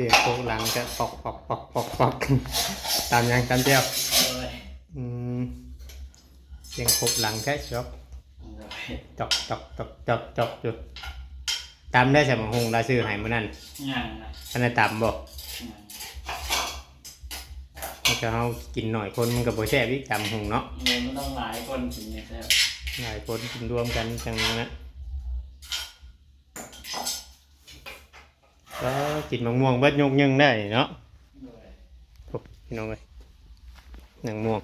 สียงโคกหลังจะปอกปอกปอกปอกปอกตามยังตามเดียวเลยอืมเสียงโคกหลังแค่ชอบเลยจอกจอกจอกจอกจอกอยู่ตามได้ใช่ไหมหงเราซื้อให้มื่อนั้นยังนะท่านได้ตามบอกยังมันก็เอากินหน่อยคนมันก็บ่แซ่บอีกตามหงเนาะเลยไม่ต้องหลายคนถึงจะแซ่บหลายคนกินรวมกันจังนะ ก็กินมะม่วงเบิดยกยังได้เนาะพบพี่น้องเลยหนังม่วง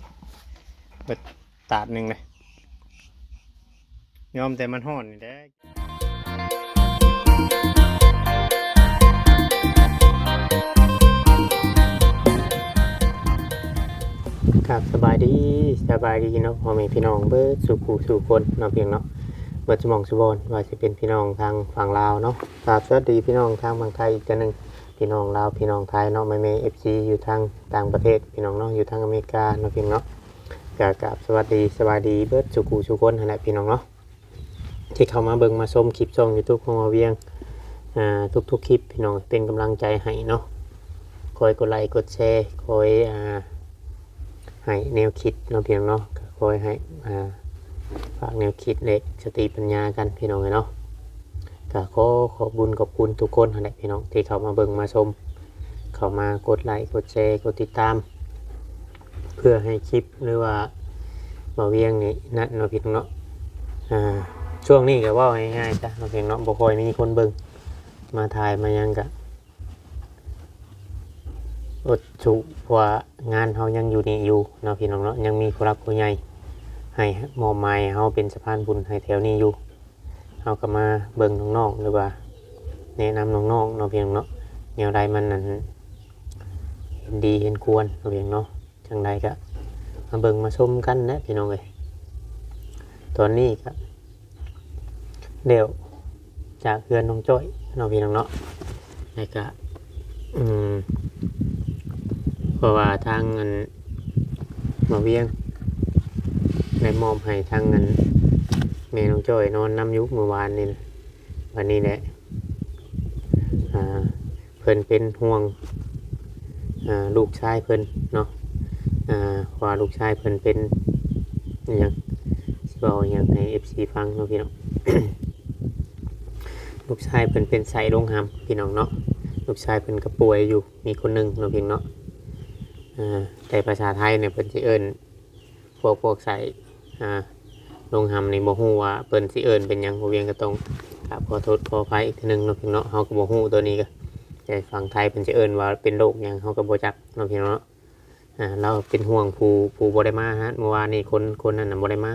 เบิดตาดหนึ่งเลยยอมแต่มันห่อนนี่แหละครับสบายดีสบายดีเนาะพ่อแม่พี่น้องเบิดสู่ผู้สู่คนเนาะเพียงเนาะ บิดสมองสุบอนว่าจะเป็นพี่น้องทางฝั่งลาวเนาะครับสวัสดีพี่น้องทางฝั่งไทยอีกกันหนึ่งพี่น้องลาวพี่น้องไทยเนาะไม่เมย์เอฟซีอยู่ทางต่างประเทศพี่น้องเนาะอยู่ทางอเมริกาเนาะพี่น้องเนาะกะกับสวัสดีสวัสดีเบิร์ดสุกูสุคนนั่นแหละพี่น้องเนาะที่เข้ามาเบิ่งมาชมคลิปช่องยูทูบของเราเวียงอ่าทุกๆคลิปพี่น้องเป็นกำลังใจให้เนาะคอยกดไลค์กดแชร์คอยอ่าให้แนวคิดเนาะพี่น้องเนาะคอยให้อ่า ฝากแนวคิดเล็กสติปัญญากันพี่น้องเนาะก็ขอขอบบุญขอบคุณทุกคนนั่นแหละพี่น้องที่เขามาเบิ่งมาชม เขามากดไลค์กดแชร์กดติดตาม เพื่อให้คลิปหรือว่าบ่เวียงนี่นั่นเนาะพี่น้องเนาะอ่าช่วงนี้ก็ว่าง่ายๆจ้ะเนาะพี่น้องเนาะบ่ค่อยมีคนเบิ่งมาถ่ายมายังกะอดชุว่างานเฮายังอยู่นี่อยู่เนาะพี่น้องเนาะยังมีผู้รักผู้ใหญ่ ให้มอบหมายให้เฮาเป็นสะพานบุญให้แถวนี้อยู่เอากลมาเบิ่งน้องๆหรือว่า แนะนำน้องๆเนาะเพียงเนาะแนวใดมันนั้นเห็นดีเห็นควรเนาะเพียงเนาะจังใดก็มาเบิ่งมาชมกันนะพี่น้องเอ้ยตอนนี้ก็เดี๋ยวจากเพื่อนน้องจ้อยเนาะพี่น้องเนาะแล้วก็อืมเพราะว่าทางเงินมาเวียง ในมอบให้ทางเงินแม่น้องจ้อยนอนน้ำยุกเมื่อวานนี่นะวันนี้แหละเพิ่นเป็นห่วงลูกชายเพิ่นเนาะอ่าว่าลูกชายเพิ่นเป็นอหยังสิบอกอหยังให้เอฟซีฟังเนาะพี่น้องลูกชายเพิ่นเป็นไส้ลงหำพี่น้องเนาะลูกชายเพิ่นก็ป่วยอยู่มีคนหนึ่งเนาะพี่น้องเนาะแต่ภาษาไทยเนี่ยเพิ่นสิเอิ้นพวกพวกไส้ อ่าลงหำในบ่ฮู้ว่าเปิ้นสิเอิ้นเป็นหยังบ่เวียงก็ต้องกราบขอโทษขออภัยอีกทีนึงเนาะพี่เนาะเฮาก็บ่ฮู้ตัวนี้ก็แต่ฝั่งไทยเพิ่นสิเอิ้นว่าเป็นโรคหยังเฮาก็บ่จักเนาะพี่เนาะอ่าเราเป็นห่วงผู้ผู้บ่ได้มาฮะเมื่อวานนี้คนคนนั้นน่ะบ่ได้มา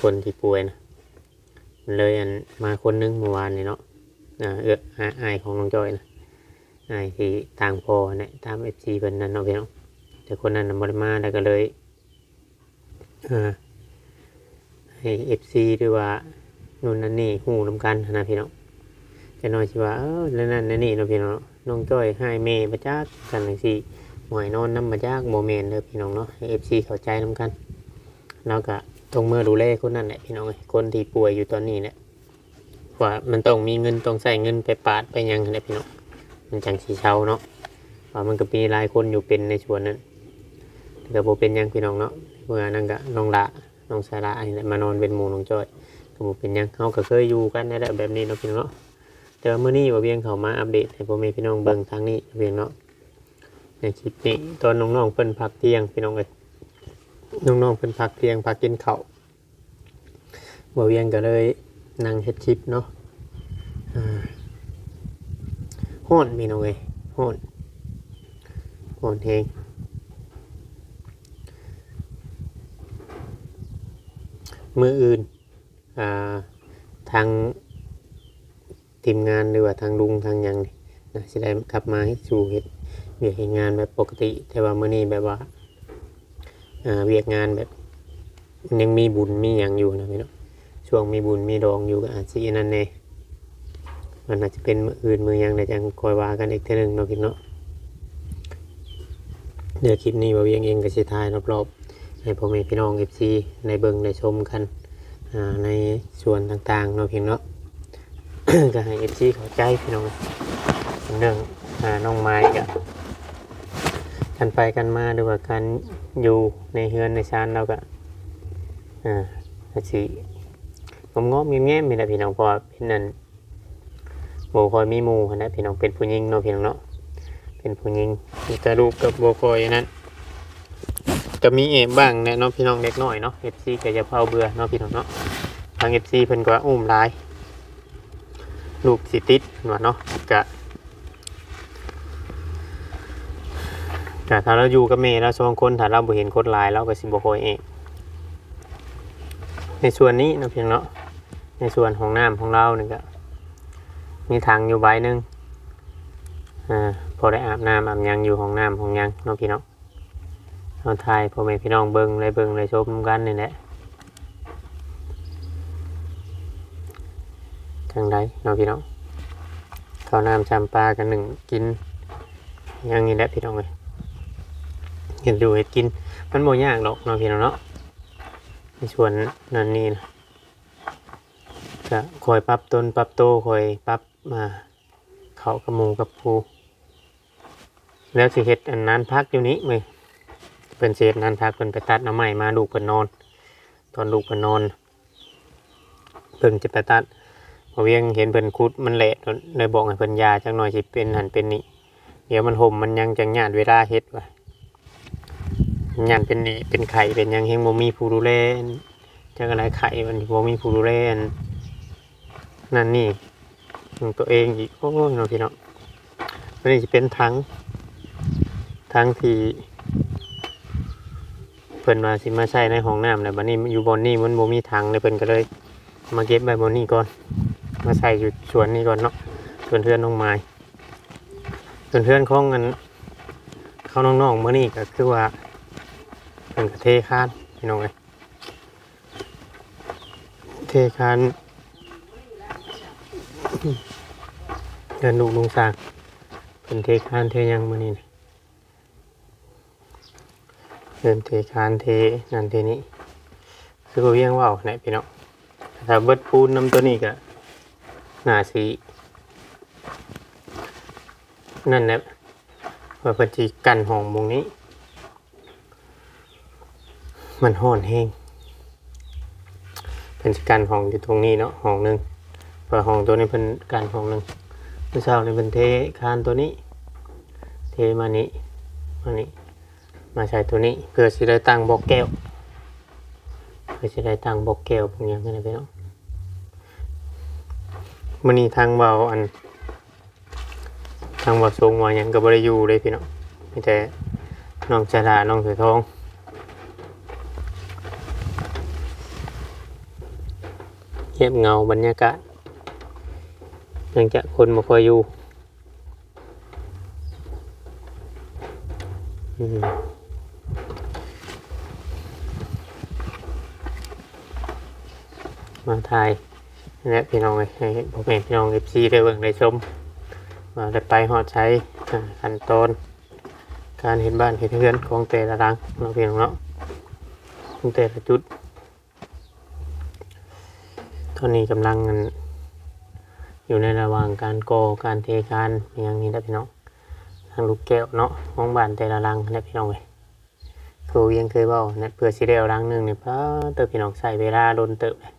คนที่ป่วยนะเลยอันมาคนหนึงเมื่อวานนี้เนาะอ่าเอื้ออาอายของน้องจอยนะอายที่ทางพ่อเนี่ยตาม FC เพิ่นนั่นเนาะพี่เนาะแต่คนนั้นน่ะบ่ได้มาแล้วก็เลยอ่า ให้เอฟซีหรือว่านู่นนั่นนี่หูน้ำกันนะพี่น้องจะน้อยสิว่าเออแล้วนั่นนั่นนี่เนาะพี่น้องน้องจ้อยให้เมย์มาจากกันจังซี่หวยนอนน้ำมาจากโมเมนเด้อพี่น้องเนาะให้เอฟซีเข้าใจน้ำกันแล้วก็ตรงเมื่อดูแลคนนั่นแหละพี่น้องเอ้ยคนที่ป่วยอยู่ตอนนี้แหละว่ามันต้องมีเงินต้องใส่เงินไปปาดไปยังแหละพี่น้องมันจังสีเช่าเนาะว่ามันก็มีหลายคนอยู่เป็นในส่วนนั้นแต่โบเป็นยังพี่น้องเนาะเมื่อนั่นก็น้องละ น้องสาระนี่แหละมานอนเป็นหมู่น้องจ้อยก็บ่เป็นหยังเขาก็เคยอยู่กันนี่แหละแบบนี้เนาะพี่น้องเนาะแต่ว่ามื้อนี้ว่าเวียงเขามาอัปเดตให้พ่อแม่พี่น้องเบิ่งทางนี้เวียงเนาะในคลิปนี้ตอนน้องๆเพิ่นพักเที่ยงพี่น้องเอ้ยน้องๆเพิ่นพักเที่ยงพักกินข้าวบ่เวียงก็เลยนั่งเฮ็ดคลิปเนาะอ่าฮ้อนพี่น้องเอ้ยฮ้อนฮ้อนแฮง มืออื่นอ่าทางทีมงานหรือว่าทางลุงทางหยังนี่นะสิได้กลับมาให้สู่เฮ็ดเวียกเฮ็ดงานแบบปกติ แต่ว่ามื้อนี้แบบว่าอ่าเวียกงานแบบมันยังมีบุญมีหยังอยู่นะพี่เนาะช่วงมีบุญมีดองอยู่ก็อาจสิอันนั้นแน่มันอาจจะเป็นมืออื่นมือยังได้จังคอยว่ากันอีกเทื่อหนึงเนาะพี่เนาะเดี๋ยวคลิปนี้ว่าเวียงเองก็สิถ่ายรอบๆ ให้พ่อแม่พี่น้องเอฟซีในเบิงในชมกันในส่วนต่างๆเนาะเพียงเนาะก็ให้เอฟซีเข้าใจพี่น้องเนเรื่องน้องไม้กับกันไปกันมาหรือว่าการอยู่ในเฮือนในชานเราก็อ่าอาจสิงมงมๆแง้มๆมีแต่พี่น้องเพอเป็นนั่นโบคอยมีมูนนะพี่น้องเป็นผู้หญิงเนาะพี่น้องเนาะเป็นผู้หญิงมีแต่ลูกกับโบคอยนั้น ก็มีเอฟบ้างแนะเนาะพี่น้องเล็กน้อยเนาะเอฟซีก็จะเผาเบื่อเนาะพี่น้องเนาะทางเอฟซีเพิ่นก็อุ้มหลายลูกสิติดหนวดเนาะกะกะถ้าเราอยู่กับแม่เราสองคนถ้าเราบ่เห็นคนหลายเราก็สิบ่ค่อยเองในส่วนนี้เนาะพี่น้องเนาะในส่วนของน้ำของเรานี่ก็มีถังอยู่ใบหนึงอ่าพอได้อาบน้ำอาบยังอยู่ของน้ำของยังเนาะพี่น้อง เอาทายพ่อแม่พี่น้องเบิ่งเลยเบิ่งเลยชมกันนี่แหละทางใดเนาะพี่น้องข้าวน้ำจำปลากันหนึ่งกินอย่างนี้แหละพี่น้องเลยเห็นดูเห็ดกิน มันโมยากหรอกเนาะพี่น้องเนาะในส่วนนั้นนี่นะก็คอยปรับต้นปรับโตคอยปรับมาเขากับหมูกับปูแล้วสิเห็ดอันนั้นพักอยู่นี้มือ พิ่นเสียนั้นพักเพิ่นไปตัดน้ำใหม่มาลูกเพิ่นนอน ตอนลูกเพิ่นนอนเพิ่นจะไปตัดพอเวียงเห็นเพิ่นคุดมันเละเลยบอกให้เพิ่นยาจังหน่อยสิเป็นหันเป็นนี่เดี๋ยวมันห่มมันยังจังหยาดเวลาเฮ็ดว่ะหยาดเป็นนี่เป็นไข่เป็นยังเฮงบ่มีผู้ดูแลจังอะไรไข่มันบ่มีผู้ดูแลนนั่นนี่ของตัวเองอีกโอ้ยเนาะพี่เนาะอันนี้จะเป็นทั้งทั้งที่ เพิ่นมาสิมาใช้ในห้องน้ำแล้วบัดนี้อยู่บนนี่มันบ่มีถังเลยเพิ่นก็เลย มาเก็บไว้บนนี่ก่อน มาใส่อยู่สวนนี่ก่อนเนาะสวนเพื่อนน้องไม้สวนเพื่อนของกันเขาน้องๆเมื่อนี่ก็คือว่าเพิ่นก็เทคานพี่น้องเอ้ยเทคานเดินลูกลุงสางเพิ่นเทคานเทยังเมื้อนี้นะ เริ่มเทคานเทนั่นเทนี้คือเวียงว่าวไหนพี่น้องถ้าเบิดปูนน้ำตัวนี้ก็หน้าสีนั่นแหละว่าเพิ่นสิกันห้องมุงนี้ มันห้อนแห้งเพิ่นสกันห้องอยู่ตรงนี้เนาะห้องหนึ่งเพอห้องตัวนี้เพิ่นกันห้องหนึ่งเมื่อเช้านี่เพิ่นเทคานตัวนี้ เทมานี้มานี้ มาใช้ตัวนี้เพื่อสิได้ตั้งบล็อกแก้วเพื่อสิได้ตั้งบล็อกแก้วพวกนี้กันนะพี่น้องมันนี้ทางเบาอัน ทางเบาทรงวายังกับบริยูเลยพี่น้องมีแต่น้องจาดาน้องเสือทองเงียบเงาบรรยากาศยังจะคนมาคอยอยู่อื มาถ่ายและพี่น้องเลยให้พ่อแม่พี่น้องเอฟซีได้เบิ่งได้ชมว่าได้ไปหอดใช้อ่าขั้นตอนการเห็นบ้านเห็นเรือนของแต่ละหลังเนาะพี่น้องเนาะของแต่ละจุดตอนนี้กำลังอยู่ในระหว่างการก่อการเทการอย่างนี้นะพี่น้องทางลูกแก้วเนาะของบ้านแต่ละหลังนะพี่น้องเลยครูยังเคยเว่าเนี่ยเพื่อสิได้เอาหลังหนึ่งเนี่ยพระเติบพี่น้องใส่เวลาโดนเติบเลย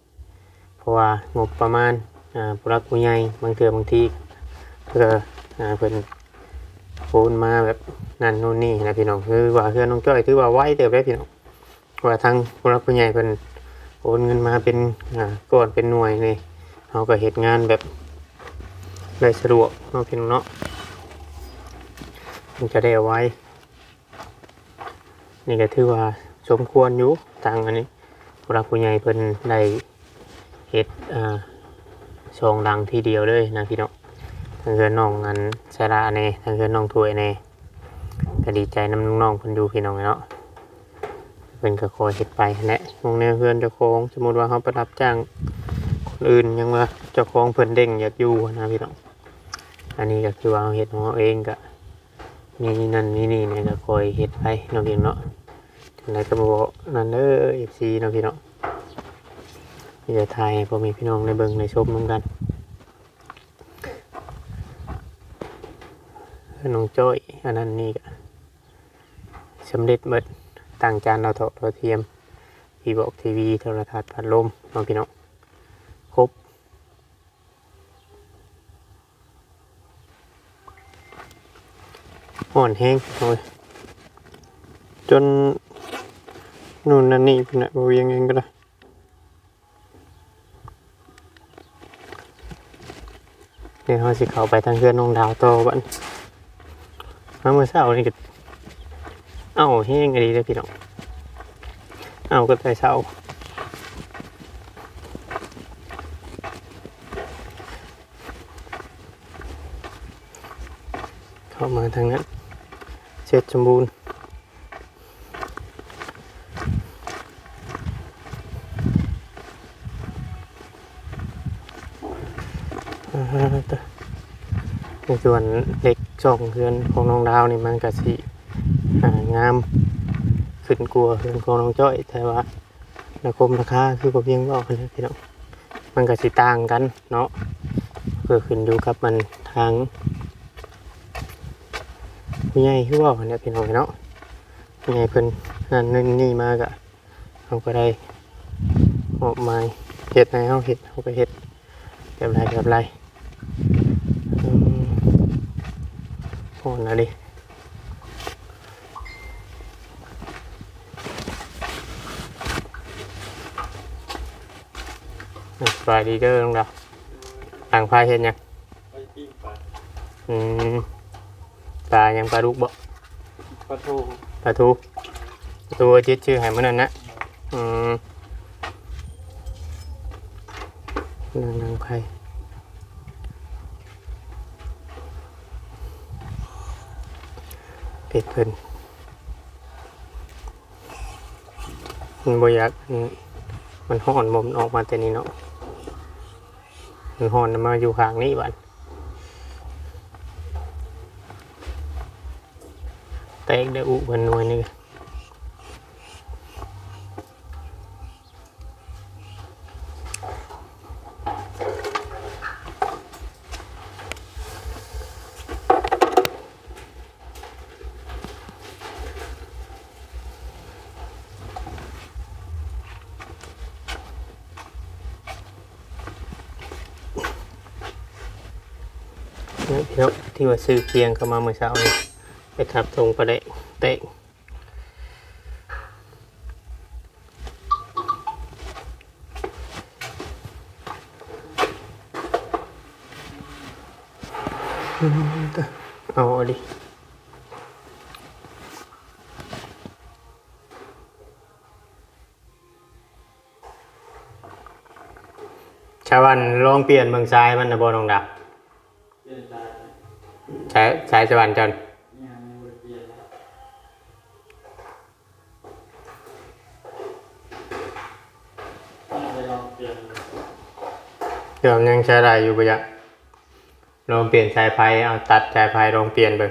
ราะว่างบประมาณอ่าผู้รักผู้ใหญ่บางเทื่อบางทีเพื่ออ่าเพิ่นโอนมาแบบนั่นนู่นนี่นะพี่น้องคือว่าเพื่อนน้องจ้อยถือว่าไวเติบได้พี่น้องว่าทางผู้รักผู้ใหญ่เพิ่นโอนเงินมาเป็นอ่าก้อนเป็นหน่วยนี่เขาก็เหตุงานแบบได้สะดวกเนาะพี่น้องเนาะมันจะได้เอาไว้ นี่ก็ถือว่าสมควรอยู่ทางอันนี้ผู้รักผู้ใหญ่เพิ่นได้ เฮ็ดอ่าชองดังทีเดียวเลยนะพี่น้องทางเกินน้องอันสาระเน่ทางเกินน้องถวยเน่ก็ดีใจน้ำน้องๆเพิ่นอยู่พี่น้องเนาะเพิ่นก็คอยเฮ็ดไปแหละมองแนวเพื่อนเจ้าของสมมุติว่าเขาไปรับจ้างคนอื่นยังว่าเจ้าของเพิ่นเด้งอยากอยู่นะพี่น้องอันนี้ก็คือว่าเราเฮ็ดของเราเองก็มีนั่นมีนี่เนี่ยก็คอยเฮ็ดไปเนาะพี่น้องเนาะจังไดก็บ่บอกนั่นเด้อ FC เนาะพี่น้อง ที่จะถ่ายให้พ่อแม่พี่น้องในเบิงในชมเหมือนกันพื่น้องจ้อยอันนั้นนี่ก็สำเร็จหมดตั้งจานเราเถาะเราเทียมทีบอกทีวีโทรทัศน์พัดลมน้องพี่น้องครบอ่อนแห้งโอ้ยจนนู่นนั่นนี่เป็นอะบเวียงเองก็ได้ เดี๋ยวเราสิเข้าไปทางเพื่อนน้องดาวโตอบันมาเมื่อเช้านี่ก็เอ้าแห้งอะไรเลยพี่น้องเอ้าก็แต่เช้าเข้ามาทางนั้นเสร็จสมบูรณ์อ่าต่อ ใน ส่วนเล็กสองเพื่อนของน้องดาวนี่มันก็สิงามขึ้นกลัวเพื่อนของน้องจ้อย แต่ว่าราคมราคาคือก็เพียงบอกกันนะพี่น้องมันก็สิต่างกันเนาะเพื่อขึ้นอยู่กับมันทางผู้ใหญ่คือว่าเนี่ยพี่น้องเนาะผู้ใหญ่เพิ่นนั่นนี่มากะเขาก็ได้ออกมาเห็ดให้เขาเห็ดเขาก็เห็ดแบบไรแบบไร โอ้นะดิสบายดีเด้อน้องดาวต่างพายเห็นยังไปปิ้งปลา อืมปลายังปลาดุกบ่ ปลาทู ปลาทูปลาทูจิตชื่อ ให้มันนั่นนะอืมนางนางไผ่เป็ดเพิ่นมันบยักมันห่อนมมออกมาแต่นี้เนาะมันห่อนมาอยู่ข้างนี้บัดแตกได้อุเพิ่นหน่วยหนึง เนี่ยพี่น้อง ที่ว่าซื้อเคียงเข้ามาเมื่อเช้านี้ไปทับตรงประเดะเตะเอาดิชาวันลองเปลี่ยนเมืองซ้ายมันนะบอน้องดาเปลี่ยนได้ ใช้ใช้สวรรค์จันทร์ยังไม่ได้เปลี่ยนแล้วน่าจะลองเปลี่ยนเดี๋ยวยังใช้ได้อยู่ปะยะลองเปลี่ยนสายไฟเอาตัดสายไฟลองเปลี่ยนเบิ่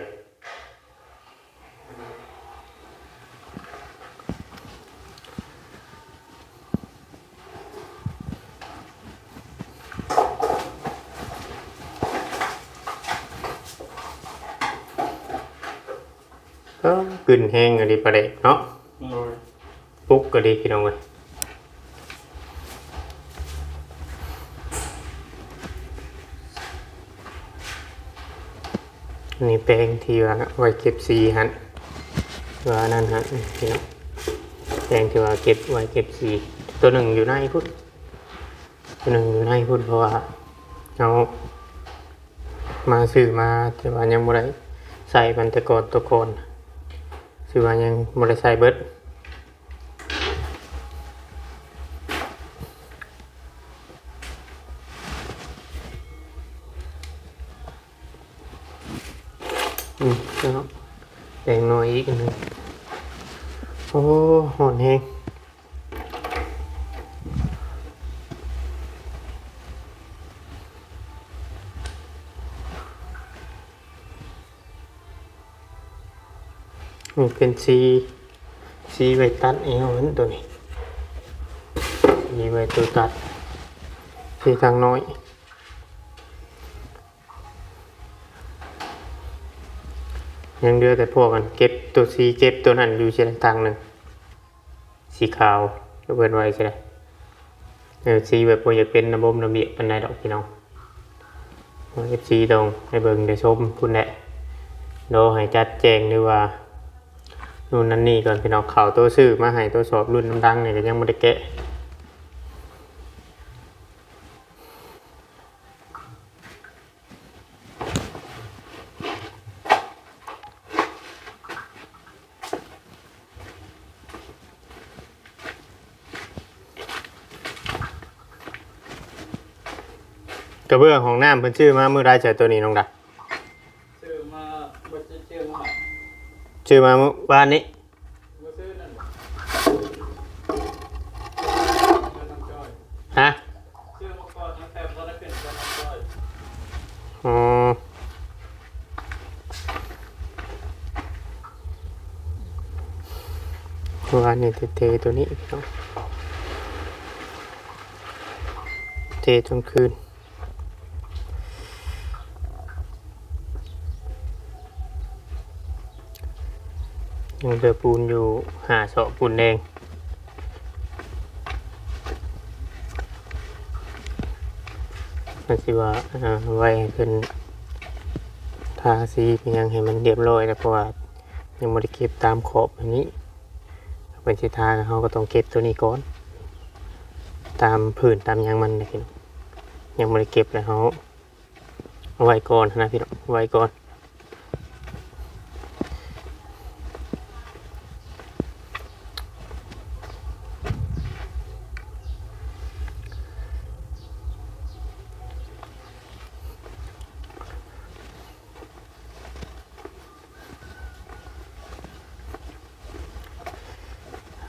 งก็กึ่นแห้งก็ดีประเด็เนาะโอ้ยปุ๊กก็ดีพี่น้องเว้ยอันนี่แปลงที่ว่าไว้เก็บสีฮะว่านั่นฮะพี่น้องแปลงที่ว่าเก็บไว้เก็บสีตัวหนึ่งอยู่ในพุ่นตัวหนึ่งอยู่ในพุ่นเพราะว่าเอามาซื้อมาแต่ว่ายังบ่ได้ใส่มันแต่ก่อนตัวก่อน คือว่ายังบ่ได้ใส่เบิดอืมแล้วแดงน้อยอีกนหนึงโอ้หอนแฮง นี่เป็นสีสีไวตัดเอวนั่นตัวนี้สีไวตัวตัดสีทางน้อยยังเหลือแต่พวกกันเก็บตัวสีเก็บตัวนั้นอยู่เช่นทางหนึ่งสีขาวเพิ่นไว้ใช่ไหมเออสีแบบบ่อยากเป็นระบบระเบียบเปานใดดอกพี่น้องเอฟซีตรงให้เบิ่งได้ชมคุณแหละโดให้จัดแจงหรือว่า นู่นนั่นนี่ก่อนพี่น้องข่าวตัวซื้อมาให้ตัวสอบรุ่นน้ำดังเนี่ยก็ยังไม่ได้แกะกระเบื้องของน้ำเพิ่นชื่อมาเมื่อไรเจอตัวนี้น้องดา ซื้อมาบ่จะซื้อมาใหม่ ชื่อมาเมื่อวานนี้บ่ซื้อนั่นบ่เงินน้ำจ้อยฮะซื้อมาก่อนตั้งแต่บ่ได้เป็นเงินน้ำจ้อยอ๋อเมื่อวานนี้เทตัวนี้เทจนคืน ยังเหลือปูนอยู่หาเสาะปูนแดงมันสิว่าอ่าไว้ให้เพิ่นทาสีเพียงให้มันเรียบร้อยแล้วเพราะว่ายังบ่ได้เก็บตามขอบอันนี้เป็นสิทาเขาก็ต้องเก็บตัวนี้ก่อน ตามพื้นตามยังมันนะพี่น้องยังบ่ได้เก็บแล้วเขาเอาไว้ก่อนนะพี่น้องไว้ก่อน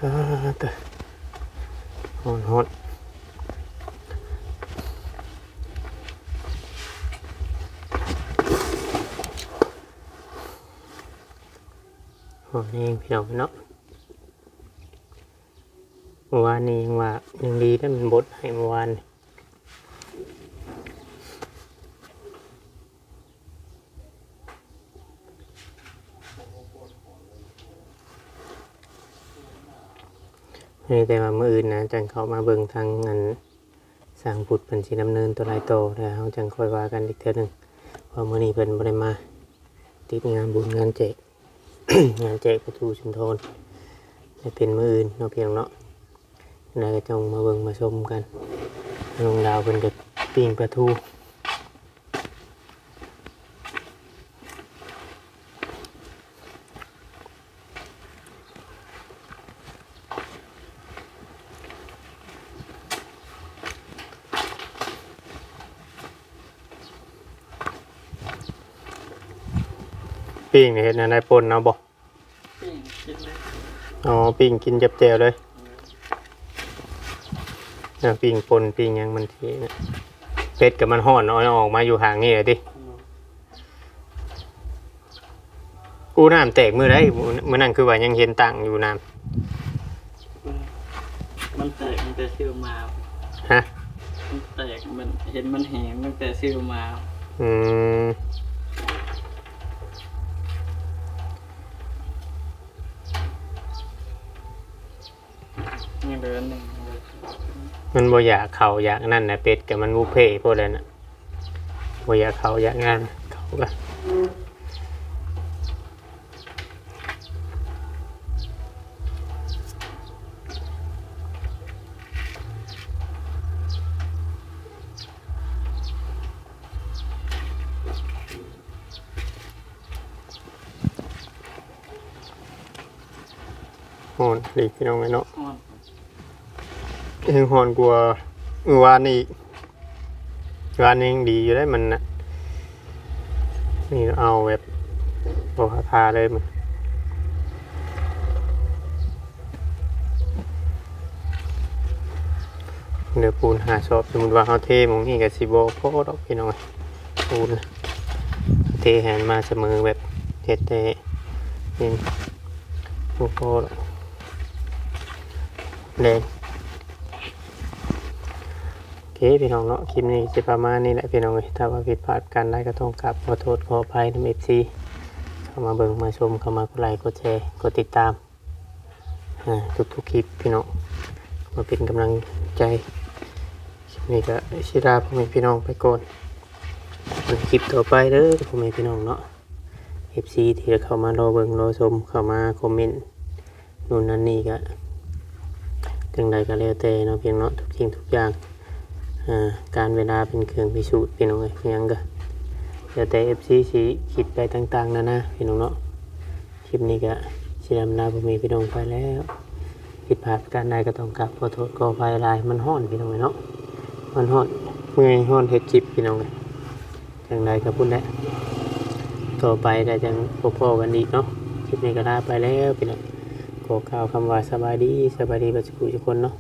อ่าเตะฮอนฮอนฮอนเองพี่น้องเนาะเมื่อวานนี้ยังว่ายังดีได้มันบดให้เมื่อวานนี่ นี่แต่ว่าเมื่ออื่นนะจังเขามาเบิ่งทางอันสร้างผุดเป็นสีดำเนินตัวลายโตแล้วเขาจังค่อยว่ากันอีกเท่านึงเพราะมื่อนี้เพิ่นบ่ได้มาติดงานบุญงานแจกงานแจกประตูชุมทนให้เป็นมืออื่นเนาะเพียงเนาะแล้วก็จงมาเบิ่งมาชมกันลงดาวเป็นกับปิ้งประตู ปิ้งเนี่ยเห็นอะไรปนเอาบ่ปิ้งกินเลยอ๋อปิ้งกินจับแจวเลยอะปิ้งปนปิ้งหยังมันทีเนี่ยเป็ดกับมันห่อนเอาออกมาอยู่ห่างนี่เลยดิกูน้ำแตกมือได้มือนั่นคือว่ายังเห็นตังอยู่น้มันแตกตั้งแต่ซื้อมาำฮะมันแตกมันเห็นมันแหงตั้งแต่ซื้อมา อืม ยังเหนึ่งมันบ่อยากเข่าอยากนั่นนะเป็ดกับมันบุเฟ่พวกนั้นน่ะบ่อยากเข่าอยากงานเขาก็ฮอนดีพี่น้องไงเนาะอ่อ นยังหอนกลัวาเมื่อวานนี้อีกวานนี้ยังดีอยู่ได้มันนะนี่เอาแบบโอคาทาเลยมันเดี๋ยวปูนหาชอบสมมติว่าเขาเทมองนี่กับซิโบโพดอกพี่น้องปูนเทแหนมาเสมอแบบเทเตนี่โอ้โหดแดง เคพี่น้องเนาะคลิปนี้จะประมาณนี้แหละพี่น้องเอ้ยถ้าว่าผิดพลาดกันได้ก็ต้องกลับขอโทษขออภัยในเอฟซีเข้ามาเบิ่งมาชมเข้ามากดไลค์กดแชร์กดติดตามอ่าทุกๆคลิปพี่น้องมาเป็นกำลังใจคลิปนี้ก็ชิราพ่อแม่พี่น้องไปก่อนคลิปต่อไปเด้อพ่อแม่พี่น้องเนาะ FC ที่เข้ามารอเบิ่งรอชมเข้ามาคอมเมนต์นู่นนั่นนี่ก็จังใดก็แล้วแต่เนาะเพียงเนาะทุกสิ่งทุกอย่าง การเวลาเป็นเครื่องพิสูจน์พี่น้องเอ้ยอิหยังก็แล้วแต่ FC สิคิดไปต่างๆนานาพี่น้องเนาะคลิปนี้ก็สิดำลาพ่อแม่พี่น้องไปแล้วผิดพลาดการใดก็ต้องกลับขอโทษขออภัยลายมันฮ้อนพี่น้องเอ้ยเนาะมันฮ้อนเมื่อยฮ้อนเฮ็ดคลิปพี่น้องเอยจังใดก็พูดแหละต่อไปได้จังพบๆกันอีกเนาะคลิปนี้ก็ลาไปแล้วพี่น้องขอกล่าวคำว่าสบายดีสบายดีบัจจุกุทุกคนเนาะ